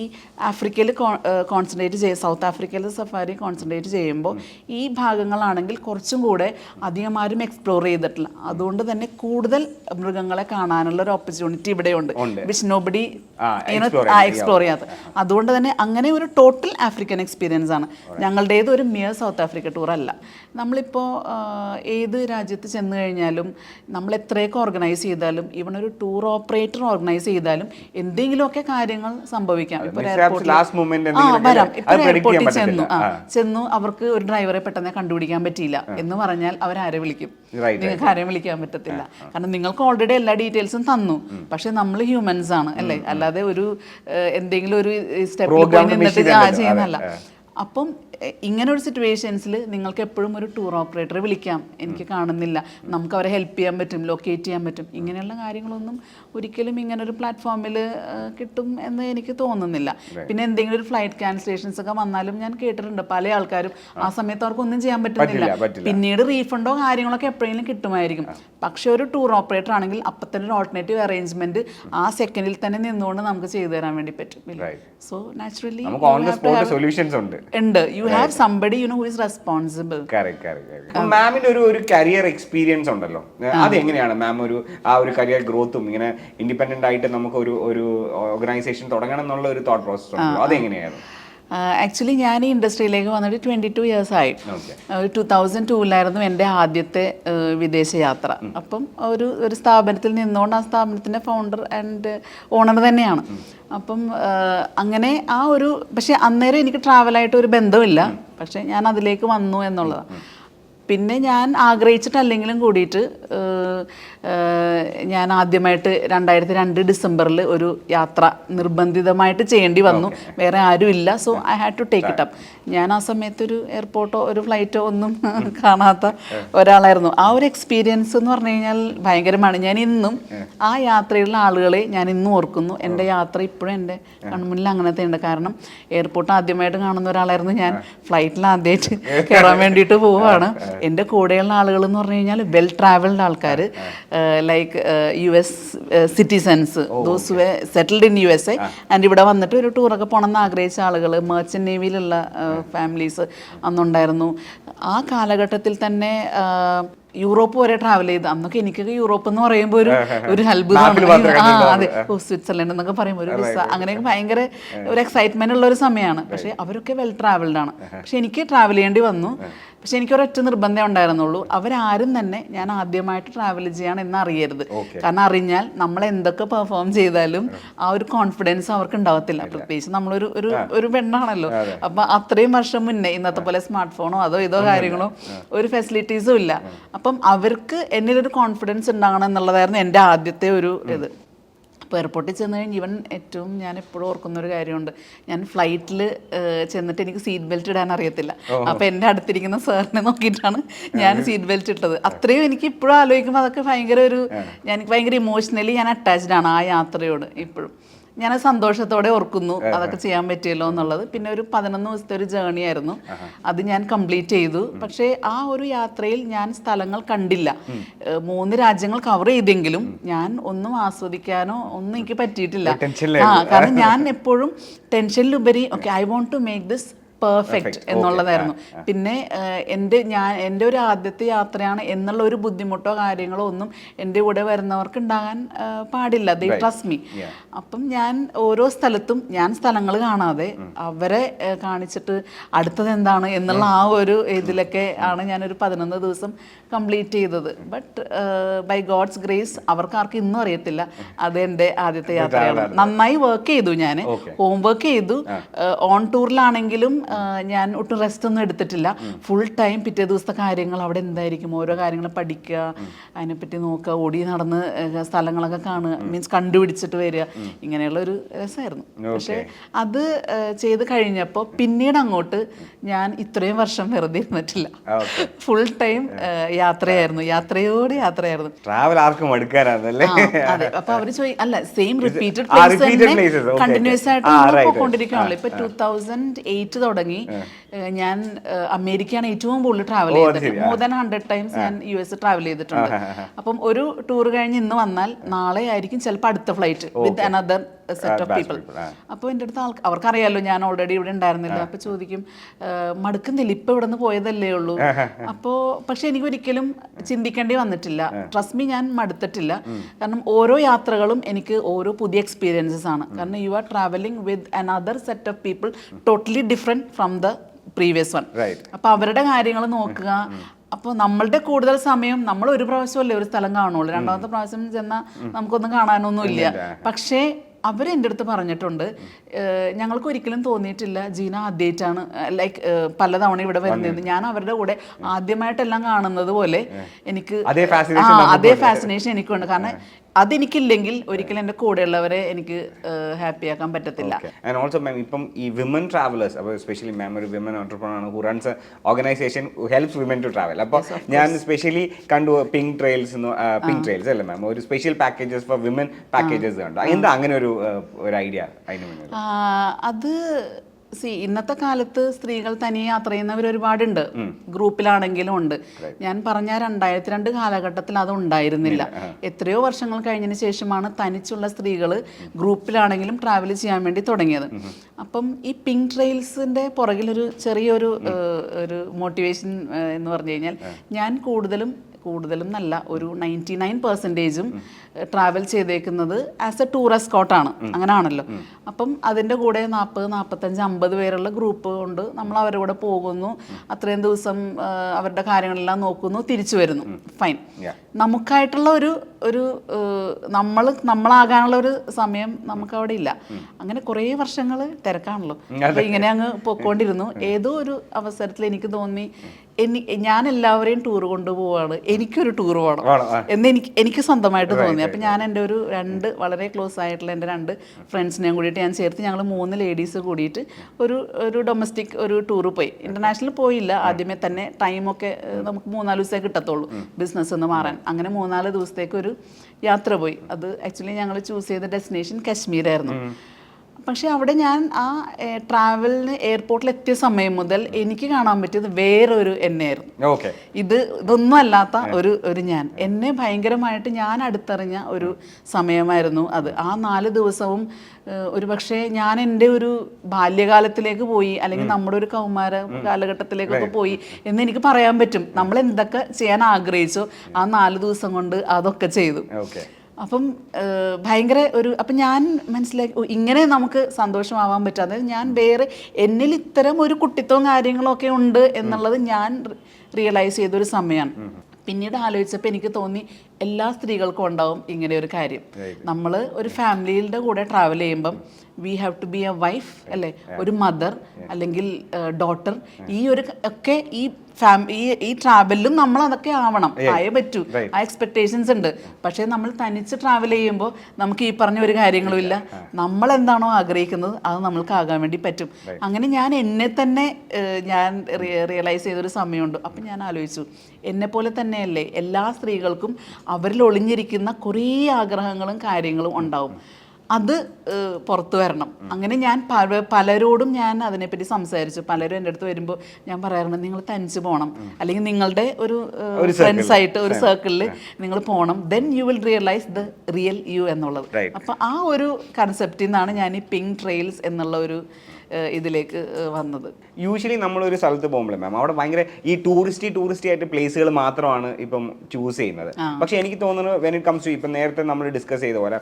ആഫ്രിക്കയിൽ കോൺസെൻട്രേറ്റ് ചെയ്യുക സൗത്ത് ആഫ്രിക്കയിൽ സഫാരി കോൺസെൻട്രേറ്റ് ചെയ്യുമ്പോൾ ഈ ഭാഗങ്ങളാണെങ്കിൽ കുറച്ചും കൂടെ അധികം ആരും എക്സ്പ്ലോർ ചെയ്തിട്ടില്ല അതുകൊണ്ട് തന്നെ കൂടുതൽ മൃഗങ്ങളെ കാണാനുള്ള ഒരു ഓപ്പർച്യൂണിറ്റി ഇവിടെയുണ്ട്. വിച്ച് നോബഡി എക്സ്പ്ലോർ ചെയ്യാത്ത. അതുകൊണ്ട് തന്നെ അങ്ങനെ ഒരു ടോട്ടൽ ആഫ്രിക്കൻ എക്സ്പീരിയൻസ് ആണ്. ഞങ്ങളുടേത് ഒരു മിയർ സൗത്ത് ആഫ്രിക്ക ടൂർ അല്ല. നമ്മളിപ്പോൾ ഏത് രാജ്യത്ത് ചെന്ന് കഴിഞ്ഞാലും നമ്മൾ എത്രയൊക്കെ ഓർഗനൈസ് ചെയ്താലും ഇവൺ ഒരു ടൂർ ഓപ്പറേറ്റർ ഓർഗനൈസ് ചെയ്താലും എന്തെങ്കിലുമൊക്കെ കാര്യങ്ങൾ സംഭവിക്കാം. ഇപ്പോൾ എയർപോർട്ടിൽ ആ വരാം. ഇപ്പോൾ എയർപോർട്ടിൽ ചെന്നു. ആ ചെന്നു അവർക്ക് ഒരു ഡ്രൈവറെ പെട്ടെന്ന് കണ്ടുപിടിക്കാൻ പറ്റിയില്ല. എന്ന് പറഞ്ഞാൽ അവരാരെ വിളിക്കും. നിങ്ങൾക്ക് ആരെയും വിളിക്കാൻ പറ്റത്തില്ല. കാരണം നിങ്ങൾക്ക് ഓൾറെഡി എല്ലാ ഡീറ്റെയിൽസും തന്നു. പക്ഷെ നമ്മൾ ഹ്യൂമൻസ് ആണ് അല്ലേ? അല്ലാതെ ഒരു എന്തെങ്കിലും ഒരു സ്റ്റെപ്പ് പോയി നിന്നിട്ട് ആ അല്ലല്ലോ. ചെയ്യുന്നല്ല അതെ, അപ്പം ഇങ്ങനെ ഒരു സിറ്റുവേഷൻസിൽ നിങ്ങൾക്ക് എപ്പോഴും ഒരു ടൂർ ഓപ്പറേറ്ററെ വിളിക്കാം. എനിക്ക് കാണുന്നില്ല. നമുക്ക് അവരെ ഹെൽപ്പ് ചെയ്യാൻ പറ്റും ലൊക്കേറ്റ് ചെയ്യാൻ പറ്റും. ഇങ്ങനെയുള്ള കാര്യങ്ങളൊന്നും ഒരിക്കലും ഇങ്ങനെ ഒരു പ്ലാറ്റ്ഫോമിൽ കിട്ടും എന്ന് എനിക്ക് തോന്നുന്നില്ല. പിന്നെ എന്തെങ്കിലും ഒരു ഫ്ലൈറ്റ് ക്യാൻസലേഷൻസ് ഒക്കെ വന്നാലും ഞാൻ കേട്ടിട്ടുണ്ട്. പല ആൾക്കാരും ആ സമയത്ത് അവർക്ക് ഒന്നും ചെയ്യാൻ പറ്റുന്നില്ല. പിന്നീട് റീഫണ്ടോ കാര്യങ്ങളൊക്കെ എപ്പോഴെങ്കിലും കിട്ടുമായിരിക്കും. പക്ഷെ ഒരു ടൂർ ഓപ്പറേറ്റർ ആണെങ്കിൽ അപ്പം തന്നെ ഒരു ഓൾട്ടർനേറ്റീവ് അറേഞ്ച്മെന്റ് ആ സെക്കൻഡിൽ തന്നെ നിന്നുകൊണ്ട് നമുക്ക് ചെയ്തു തരാൻ വേണ്ടി പറ്റും. സോ നാച്ചുറലി സൊല്യൂഷൻസ് ഉണ്ട്. ഉണ്ട്. You have somebody you know who is responsible Correct, correct, correct. മാമിന്റെ ഒരു ഒരു കരിയർ എക്സ്പീരിയൻസ് ഉണ്ടല്ലോ. അത് എങ്ങനെയാണ് മാം ഒരു ആ ഒരു കരിയർ ഗ്രോത്തും ഇങ്ങനെ ഇൻഡിപെൻഡന്റ് ആയിട്ട് നമുക്ക് ഒരു ഒരു ഓർഗനൈസേഷൻ തുടങ്ങണം എന്നുള്ള ഒരു തോട്ട് പ്രോസസ് ഉണ്ടല്ലോ. അതെങ്ങനെയായിരുന്നു? ആക്ച്വലി ഞാൻ ഈ ഇൻഡസ്ട്രിയിലേക്ക് വന്നിട്ട് ട്വന്റി ടു ഇയേഴ്സ് ആയി. Okay. ഒരു ടു തൗസൻഡ് ടൂവിലായിരുന്നു എന്റെ ആദ്യത്തെ വിദേശ യാത്ര അപ്പം ഒരു ഒരു സ്ഥാപനത്തിൽ നിന്നുകൊണ്ട് ആ സ്ഥാപനത്തിന്റെ ഫൗണ്ടർ ആൻഡ് ഓണർ തന്നെയാണ്. അപ്പം അങ്ങനെ ആ ഒരു പക്ഷേ അന്നേരം എനിക്ക് ട്രാവലായിട്ട് ഒരു ബന്ധമില്ല. പക്ഷേ ഞാൻ അതിലേക്ക് വന്നു എന്നുള്ളതാണ് പിന്നെ ഞാൻ ആഗ്രഹിച്ചിട്ടല്ലെങ്കിലും കൂടിയിട്ട് ഞാൻ ആദ്യമായിട്ട് രണ്ടായിരത്തി രണ്ട് ഡിസംബറിൽ ഒരു യാത്ര നിർബന്ധിതമായിട്ട് ചെയ്യേണ്ടി വന്നു. വേറെ ആരുമില്ല. So I had to take it up ഞാൻ ആ സമയത്ത് ഒരു എയർപോർട്ടോ ഒരു ഫ്ലൈറ്റോ ഒന്നും കാണാത്ത ഒരാളായിരുന്നു. ആ ഒരു എക്സ്പീരിയൻസ് എന്ന് പറഞ്ഞു കഴിഞ്ഞാൽ ഭയങ്കരമാണ്. ഞാൻ ഇന്നും ആ യാത്രയിലുള്ള ആളുകളെ ഞാൻ ഇന്നും ഓർക്കുന്നു. എന്റെ യാത്ര ഇപ്പോഴും എന്റെ കൺമുന്നിൽ അങ്ങനത്തെ ഉണ്ട്. കാരണം എയർപോർട്ട് ആദ്യമായിട്ട് കാണുന്ന ഒരാളായിരുന്നു ഞാൻ. ഫ്ലൈറ്റിൽ ആദ്യമായിട്ട് കയറാൻ വേണ്ടിയിട്ട് പോവുകയാണ്. എന്റെ കൂടെയുള്ള ആളുകൾ എന്ന് പറഞ്ഞു കഴിഞ്ഞാൽ വെൽ ട്രാവൽഡ് ആൾക്കാർ like U S citizens those settled in U S A and ഇവിടെ വന്നിട്ട് ഒരു ടൂറൊക്കെ പോകണമെന്ന് ആഗ്രഹിച്ച ആളുകൾ മേർച്ചൻ നേവിയിലുള്ള ഫാമിലീസ് അന്നുണ്ടായിരുന്നു. ആ കാലഘട്ടത്തിൽ തന്നെ ആ, യൂറോപ്പ് വരെ ട്രാവൽ ചെയ്ത്. അന്നൊക്കെ എനിക്കൊക്കെ യൂറോപ്പ് എന്ന് പറയുമ്പോൾ ഒരു ഒരു അത്ഭുതമാണ് ആ. അതെ. ഓ സ്വിറ്റ്സർലൻഡ് എന്നൊക്കെ പറയുമ്പോൾ ഒരു വിസ അങ്ങനെയൊക്കെ ഭയങ്കര ഒരു എക്സൈറ്റ്മെന്റ് ഉള്ള ഒരു സമയമാണ് പക്ഷേ അവരൊക്കെ വെൽ ട്രാവൽഡ് ആണ്. പക്ഷെ എനിക്ക് ട്രാവൽ ചെയ്യേണ്ടി വന്നു. പക്ഷെ എനിക്ക് ഒരൊറ്റ നിർബന്ധം ഉണ്ടായിരുന്നുള്ളൂ. അവരാരും തന്നെ ഞാൻ ആദ്യമായിട്ട് ട്രാവൽ ചെയ്യണം എന്ന് അറിയരുത്. കാരണം അറിഞ്ഞാൽ നമ്മൾ എന്തൊക്കെ പെർഫോം ചെയ്താലും ആ ഒരു കോൺഫിഡൻസ് അവർക്ക് ഉണ്ടാവത്തില്ല. പ്രത്യേകിച്ച് നമ്മളൊരു ഒരു ഒരു പെണ്ണാണല്ലോ. അപ്പൊ അത്രയും വർഷം മുന്നേ ഇന്നത്തെ പോലെ സ്മാർട്ട് ഫോണോ അതോ ഇതോ കാര്യങ്ങളോ ഒരു ഫെസിലിറ്റീസും ഇല്ല. അപ്പം അവർക്ക് എന്നിലൊരു കോൺഫിഡൻസ് ഉണ്ടാകണം എന്നുള്ളതായിരുന്നു എന്റെ ആദ്യത്തെ ഒരു ഇത്. അപ്പോൾ എയർപോർട്ടിൽ ചെന്ന് കഴിഞ്ഞ് ഇവൻ ഏറ്റവും ഞാൻ എപ്പോഴും ഓർക്കുന്ന ഒരു കാര്യമുണ്ട്. ഞാൻ ഫ്ലൈറ്റിൽ ചെന്നിട്ട് എനിക്ക് സീറ്റ് ബെൽറ്റ് ഇടാൻ അറിയത്തില്ല. അപ്പോൾ എന്റെ അടുത്തിരിക്കുന്ന സാറിനെ നോക്കിയിട്ടാണ് ഞാൻ സീറ്റ് ബെൽറ്റ് ഇട്ടത്. അത്രയും എനിക്ക് ഇപ്പോഴും ആലോചിക്കുമ്പോൾ അതൊക്കെ ഭയങ്കര ഒരു എനിക്ക് ഭയങ്കര ഇമോഷണലി ഞാൻ അറ്റാച്ച്ഡ് ആണ് ആ യാത്രയോട് ഇപ്പോഴും. ഞാൻ സന്തോഷത്തോടെ ഓർക്കുന്നു. അതൊക്കെ ചെയ്യാൻ പറ്റിയല്ലോ എന്നുള്ളത്. പിന്നെ ഒരു പതിനൊന്ന് ദിവസത്തെ ഒരു ജേണി ആയിരുന്നു. അത് ഞാൻ കംപ്ലീറ്റ് ചെയ്തു. പക്ഷേ ആ ഒരു യാത്രയിൽ ഞാൻ സ്ഥലങ്ങൾ കണ്ടില്ല. മൂന്ന് രാജ്യങ്ങൾ കവർ ചെയ്തെങ്കിലും ഞാൻ ഒന്നും ആസ്വദിക്കാനോ ഒന്നും എനിക്ക് പറ്റിയിട്ടില്ല. ആ കാരണം ഞാൻ എപ്പോഴും ടെൻഷനിലുപരി okay I want to make this perfect എന്നുള്ളതായിരുന്നു. പിന്നെ എന്റെ ഞാൻ എന്റെ ഒരു ആദ്യത്തെ യാത്രയാണ് എന്നുള്ള ഒരു ബുദ്ധിമുട്ടോ കാര്യങ്ങളോ ഒന്നും എന്റെ കൂടെ വരുന്നവർക്ക് ഉണ്ടാകാൻ പാടില്ല. ദേ ട്രസ്റ്റ് മീ അപ്പം ഞാൻ ഓരോ സ്ഥലത്തും ഞാൻ സ്ഥലങ്ങൾ കാണാതെ അവരെ കാണിച്ചിട്ട് അടുത്തത് എന്താണ് എന്നുള്ള ആ ഒരു ഇതിലൊക്കെ ആണ് ഞാനൊരു പതിനൊന്ന് ദിവസം കംപ്ലീറ്റ് ചെയ്തത്. ബട്ട് ബൈ ഗോഡ്സ് ഗ്രേസ് അവർക്ക് ആർക്കും ഇന്നും അറിയത്തില്ല. അത് എന്റെ ആദ്യത്തെ യാത്രയാണ്. നന്നായി വർക്ക് ചെയ്തു ഞാൻ ഹോം വർക്ക് ചെയ്തു. ഓൺ ടൂറിലാണെങ്കിലും ഞാൻ ഒട്ടും റെസ്റ്റ് ഒന്നും എടുത്തിട്ടില്ല. ഫുൾ ടൈം പിറ്റേ ദിവസത്തെ കാര്യങ്ങൾ അവിടെ എന്തായിരിക്കും? ഓരോ കാര്യങ്ങൾ പഠിക്കുക അതിനെപ്പറ്റി നോക്കുക ഓടി നടന്ന് സ്ഥലങ്ങളൊക്കെ കാണുക മീൻസ് കണ്ടുപിടിച്ചിട്ട് വരിക. ഇങ്ങനെയുള്ള ഒരു രസമായിരുന്നു. പക്ഷേ അത് ചെയ്ത് കഴിഞ്ഞപ്പോൾ പിന്നീട് അങ്ങോട്ട് ഞാൻ ഇത്രയും വർഷം വെറുതെ ഇരുന്നിട്ടില്ല. ഫുൾ ടൈം യാത്രയായിരുന്നു. യാത്രയോട് യാത്രയായിരുന്നു. ട്രാവൽ ആർക്കും മടുക്കാനാണല്ലേ അതെ. അപ്പൊ അവർ ചോദി അല്ല സെയിം റിപ്പീറ്റഡ് കണ്ടിന്യൂസ് ആയിട്ട്. പോയിക്കൊണ്ടിരിക്കുകയാണല്ലോ ഇപ്പൊ ടൂ തൗസൻഡ് എയ്റ്റ് തുടങ്ങി ഏഹ് ഞാൻ അമേരിക്കയാണ് ഏറ്റവും കൂടുതൽ ട്രാവൽ ചെയ്തത് മോർ ദാൻ ഹൺഡ്രഡ് ടൈംസ് ഞാൻ യു എസ് ട്രാവൽ ചെയ്തിട്ടുണ്ട്. അപ്പം ഒരു ടൂർ കഴിഞ്ഞ് ഇന്ന് വന്നാൽ നാളെ ആയിരിക്കും ചിലപ്പോൾ അടുത്ത flight with another set of people. അപ്പോൾ എന്റെ അടുത്ത് ആൾക്ക് അവർക്കറിയാലോ ഞാൻ ഓൾറെഡി ഇവിടെ ഉണ്ടായിരുന്നില്ല. അപ്പോൾ ചോദിക്കും "ഏഹ്, മടുക്കുന്നില്ല ഇപ്പം ഇവിടെ നിന്ന് പോയതല്ലേ ഉള്ളൂ. അപ്പോൾ പക്ഷെ എനിക്ക് ഒരിക്കലും ചിന്തിക്കേണ്ടി വന്നിട്ടില്ല. ട്രസ്റ്റ് മീ ഞാൻ മടുത്തിട്ടില്ല. കാരണം ഓരോ യാത്രകളും എനിക്ക് ഓരോ പുതിയ എക്സ്പീരിയൻസസ് ആണ്. കാരണം you are travelling with another set of people totally different from the previous one അപ്പൊ അവരുടെ കാര്യങ്ങൾ നോക്കുക. അപ്പോൾ നമ്മളുടെ കൂടുതൽ സമയം നമ്മൾ ഒരു പ്രാവശ്യമല്ലേ ഒരു സ്ഥലം കാണുള്ളൂ. രണ്ടാമത്തെ പ്രാവശ്യം ചെന്നാൽ നമുക്കൊന്നും കാണാനൊന്നും ഇല്ല പക്ഷേ അവർ എന്റെ അടുത്ത് പറഞ്ഞിട്ടുണ്ട് ഞങ്ങൾക്ക് ഒരിക്കലും തോന്നിയിട്ടില്ല ജീന ആദ്യമായിട്ടാണ് ലൈക്ക് പലതവണ ഇവിടെ വരുന്നത്. ഞാൻ അവരുടെ കൂടെ ആദ്യമായിട്ടെല്ലാം കാണുന്നത് പോലെ എനിക്ക് അതേ ഫാസിനേഷൻ എനിക്കുണ്ട്. കാരണം അതെനിക്കില്ലെങ്കിൽ ഒരിക്കലും എന്റെ കൂടെയുള്ളവരെ എനിക്ക് ഹാപ്പി ആക്കാൻ പറ്റത്തില്ല. ആൻഡ് ഓൾസോ മാം ഇപ്പം ഈ വിമൻ ട്രാവലേഴ്സ് അപ്പോൾ സ്പെഷ്യലി മാം ഒരു വിമൻ ഓണ്ടർപ്രണർ ആണ് who runs organisation helps women to travel അപ്പോൾ ഞാൻ സ്പെഷ്യലി കണ്ടു പിങ്ക് ട്രെയിൽസ് പിങ്ക് ട്രെയിൽസ് അല്ലേ മാം ഒരു special packages for women packages കണ്ടു എന്താ അങ്ങനെ ഒരു ഒരു ഐഡിയ അതിന് അത് സി ഇന്നത്തെ കാലത്ത് സ്ത്രീകൾ തനിയെ യാത്ര ചെയ്യുന്നവർ ഒരുപാടുണ്ട്. ഗ്രൂപ്പിലാണെങ്കിലും ഉണ്ട്. ഞാൻ പറഞ്ഞ രണ്ടായിരത്തി രണ്ട് കാലഘട്ടത്തിൽ അത് ഉണ്ടായിരുന്നില്ല. എത്രയോ വർഷങ്ങൾ കഴിഞ്ഞതിന് ശേഷമാണ് തനിച്ചുള്ള സ്ത്രീകൾ ഗ്രൂപ്പിലാണെങ്കിലും ട്രാവൽ ചെയ്യാൻ വേണ്ടി തുടങ്ങിയത്. അപ്പം ഈ പിങ്ക് ട്രെയിൽസിന്റെ പുറകിലൊരു ചെറിയൊരു ഒരു മോട്ടിവേഷൻ എന്ന് പറഞ്ഞു കഴിഞ്ഞാൽ ഞാൻ കൂടുതലും കൂടുതലും നല്ല ഒരു നയന്റി നയൻ പെർസെന്റേജും ട്രാവൽ ചെയ്തേക്കുന്നത് ആസ് എ ടൂർ എസ്കോട്ടാണ് അങ്ങനെ ആണല്ലോ അപ്പം അതിന്റെ കൂടെ നാൽപ്പത് നാൽപ്പത്തഞ്ച് അമ്പത് പേരുള്ള ഗ്രൂപ്പ് കൊണ്ട് നമ്മൾ അവരുടെ പോകുന്നു. അത്രയും ദിവസം അവരുടെ കാര്യങ്ങളെല്ലാം നോക്കുന്നു തിരിച്ചു വരുന്നു. ഫൈൻ. നമുക്കായിട്ടുള്ള ഒരു ഒരു നമ്മൾ നമ്മളാകാനുള്ള ഒരു സമയം നമുക്ക് അവിടെ ഇല്ല അങ്ങനെ കുറേ വർഷങ്ങൾ തിരക്കാണല്ലോ. അപ്പൊ ഇങ്ങനെ അങ്ങ് പൊക്കോണ്ടിരുന്നു ഏതോ ഒരു അവസരത്തിൽ എനിക്ക് തോന്നി എനി ഞാൻ എല്ലാവരെയും ടൂർ കൊണ്ടുപോവാണ്. എനിക്കൊരു ടൂർ പോകണം. എന്ന് എനിക്ക് എനിക്ക് സ്വന്തമായിട്ട് തോന്നി. അപ്പം ഞാൻ എന്റെ ഒരു രണ്ട് വളരെ ക്ലോസ് ആയിട്ടുള്ള എന്റെ രണ്ട് ഫ്രണ്ട്സിനെയും കൂടിയിട്ട് ഞാൻ ചേർത്ത് ഞങ്ങൾ മൂന്ന് ലേഡീസ് കൂടിയിട്ട് ഒരു ഒരു ഡൊമസ്റ്റിക് ഒരു ടൂർ പോയി. ഇന്റർനാഷണൽ പോയില്ല. ആദ്യമേ തന്നെ ടൈമൊക്കെ നമുക്ക് മൂന്നാൽ ദിവസമേ കിട്ടത്തുള്ളൂ ബിസിനസ് ഒന്ന് മാറാൻ. അങ്ങനെ മൂന്നാൽ ദിവസത്തേക്ക് ഒരു യാത്ര പോയി. അത് ആക്ച്വലി ഞങ്ങൾ ചൂസ് ചെയ്ത ഡെസ്റ്റിനേഷൻ കാശ്മീരായിരുന്നു. പക്ഷെ അവിടെ ഞാൻ ആ ട്രാവലിന് എയർപോർട്ടിൽ എത്തിയ സമയം മുതൽ എനിക്ക് കാണാൻ പറ്റിയത് വേറൊരു എന്നെയായിരുന്നു. ഇത് ഇതൊന്നും അല്ലാത്ത ഒരു ഒരു ഞാൻ. എന്നെ ഭയങ്കരമായിട്ട് ഞാൻ അടുത്തറിഞ്ഞ ഒരു സമയമായിരുന്നു അത്. ആ നാല് ദിവസവും ഒരു പക്ഷേ ഞാൻ എന്റെ ഒരു ബാല്യകാലത്തിലേക്ക് പോയി അല്ലെങ്കിൽ നമ്മുടെ ഒരു കൗമാര കാലഘട്ടത്തിലേക്കൊക്കെ പോയി എന്ന് എനിക്ക് പറയാൻ പറ്റും. നമ്മൾ എന്തൊക്കെ ചെയ്യാൻ ആഗ്രഹിച്ചോ ആ നാല് ദിവസം കൊണ്ട് അതൊക്കെ ചെയ്തു. അപ്പം ഭയങ്കര ഒരു അപ്പം ഞാൻ മനസ്സിലാക്കി ഇങ്ങനെ നമുക്ക് സന്തോഷമാവാൻ പറ്റും അതായത് ഞാൻ വേറെ എന്നിൽ ഇത്തരം ഒരു കുട്ടിത്വവും കാര്യങ്ങളൊക്കെ ഉണ്ട് എന്നുള്ളത് ഞാൻ റിയലൈസ് ചെയ്തൊരു സമയമാണ് പിന്നീട് ആലോചിച്ചപ്പോൾ എനിക്ക് തോന്നി എല്ലാ സ്ത്രീകൾക്കും ഉണ്ടാവും ഇങ്ങനെ ഒരു കാര്യം നമ്മൾ ഒരു ഫാമിലിയുടെ കൂടെ ട്രാവൽ ചെയ്യുമ്പം we have to be a wife അല്ലേ? ഒരു മദർ അല്ലെങ്കിൽ ഡോട്ടർ ഈ ഒരു ഒക്കെ ഈ ഫാമിലി ഈ ഈ ട്രാവലിലും നമ്മൾ അതൊക്കെ ആവണം. ആയേ പറ്റൂ. ആ എക്സ്പെക്ടേഷൻസ് ഉണ്ട്. പക്ഷേ നമ്മൾ തനിച്ച് ട്രാവൽ ചെയ്യുമ്പോൾ നമുക്ക് ഈ പറഞ്ഞ ഒരു കാര്യങ്ങളും ഇല്ല. നമ്മൾ എന്താണോ ആഗ്രഹിക്കുന്നത് അത് നമ്മൾക്ക് ആകാൻ വേണ്ടി പറ്റും. അങ്ങനെ ഞാൻ എന്നെ തന്നെ ഞാൻ റിയലൈസ് ചെയ്തൊരു സമയമുണ്ട്. അപ്പം ഞാൻ ആലോചിച്ചു. എന്നെ പോലെ തന്നെയല്ലേ എല്ലാ സ്ത്രീകൾക്കും അവരിൽ ഒളിഞ്ഞിരിക്കുന്ന കുറേ ആഗ്രഹങ്ങളും കാര്യങ്ങളും ഉണ്ടാവും. അത് പുറത്തു വരണം. അങ്ങനെ ഞാൻ പല പലരോടും ഞാൻ അതിനെപ്പറ്റി സംസാരിച്ചു. പലരും എന്റെ അടുത്ത് വരുമ്പോൾ ഞാൻ പറയാറുണ്ട് നിങ്ങൾ തനിച്ച് പോകണം അല്ലെങ്കിൽ നിങ്ങളുടെ ഒരു ഫ്രണ്ട്സ് ആയിട്ട് ഒരു സർക്കിളിൽ നിങ്ങൾ പോകണം then you will realise the real you എന്നുള്ളത്. അപ്പം ആ ഒരു കൺസെപ്റ്റിൽ നിന്നാണ് ഞാൻ ഈ പിങ്ക് ട്രെയിൽസ് എന്നുള്ള ഒരു ഇതിലേക്ക് വന്നത്. യൂഷ്വലി നമ്മളൊരു സ്ഥലത്ത് പോകുമ്പോഴേ മാം അവിടെ ഭയങ്കര ഈ ടൂറിസ്റ്റി ടൂറിസ്റ്റി ആയിട്ട് പ്ലേസുകൾ മാത്രമാണ് ഇപ്പം ചൂസ് ചെയ്യുന്നത്. പക്ഷെ എനിക്ക് തോന്നുന്നു വെൻ ഇറ്റ് കംസ് ടു ഇപ്പം നേരത്തെ നമ്മൾ ഡിസ്കസ് ചെയ്ത പോലെ